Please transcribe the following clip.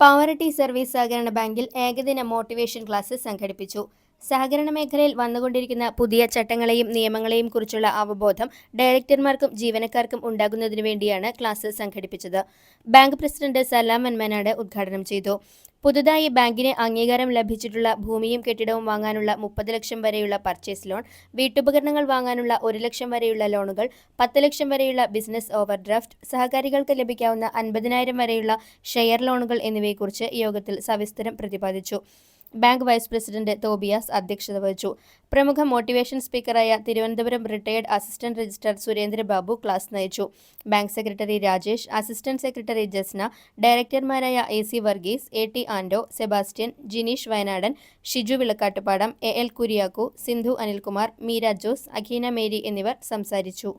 Pavaratti service സഹകരണ ബാങ്കിൽ ഏകദിന മോട്ടിവേഷൻ ക്ലാസ് സംഘടിപ്പിച്ചു. സഹകരണ മേഖലയിൽ വന്നുകൊണ്ടിരിക്കുന്ന പുതിയ ചട്ടങ്ങളെയും നിയമങ്ങളെയും കുറിച്ചുള്ള അവബോധം ഡയറക്ടർമാർക്കും ജീവനക്കാർക്കും ഉണ്ടാകുന്നതിനു വേണ്ടിയാണ് ക്ലാസ് സംഘടിപ്പിച്ചത്. ബാങ്ക് പ്രസിഡന്റ് സലാം മന്മനാട് ഉദ്ഘാടനം ചെയ്തു. പുതുതായി ബാങ്കിന് അംഗീകാരം ലഭിച്ചിട്ടുള്ള ഭൂമിയും കെട്ടിടവും വാങ്ങാനുള്ള മുപ്പത് ലക്ഷം വരെയുള്ള പർച്ചേസ് ലോൺ വീട്ടുപകരണങ്ങൾ വാങ്ങാനുള്ള ഒരു ലക്ഷം വരെയുള്ള ലോണുകൾ പത്ത് ലക്ഷം വരെയുള്ള ബിസിനസ് ഓവർ ഡ്രാഫ്റ്റ് സഹകാരികൾക്ക് ലഭിക്കാവുന്ന അൻപതിനായിരം വരെയുള്ള ഷെയർ ലോണുകൾ എന്നിവയെക്കുറിച്ച് യോഗത്തിൽ സവിസ്തരം പ്രതിപാദിച്ചു. ബാങ്ക് വൈസ് പ്രസിഡന്റ് തോബിയാസ് അധ്യക്ഷത വഹിച്ചു. പ്രമുഖ motivation സ്പീക്കറായ Thiruvananthapuram retired assistant registrar Surendrababu class നയിച്ചു. Bank secretary Rajesh assistant secretary Jasna ഡയറക്ടർമാരായ A C Varghese A T Ando Sebastian Jineesh Vayanadan Shiju Vilakkattupadam A L Kuriakku Sindhu Anilkumar Meera Jose Akhina Mary എന്നിവർ സംസാരിച്ചു.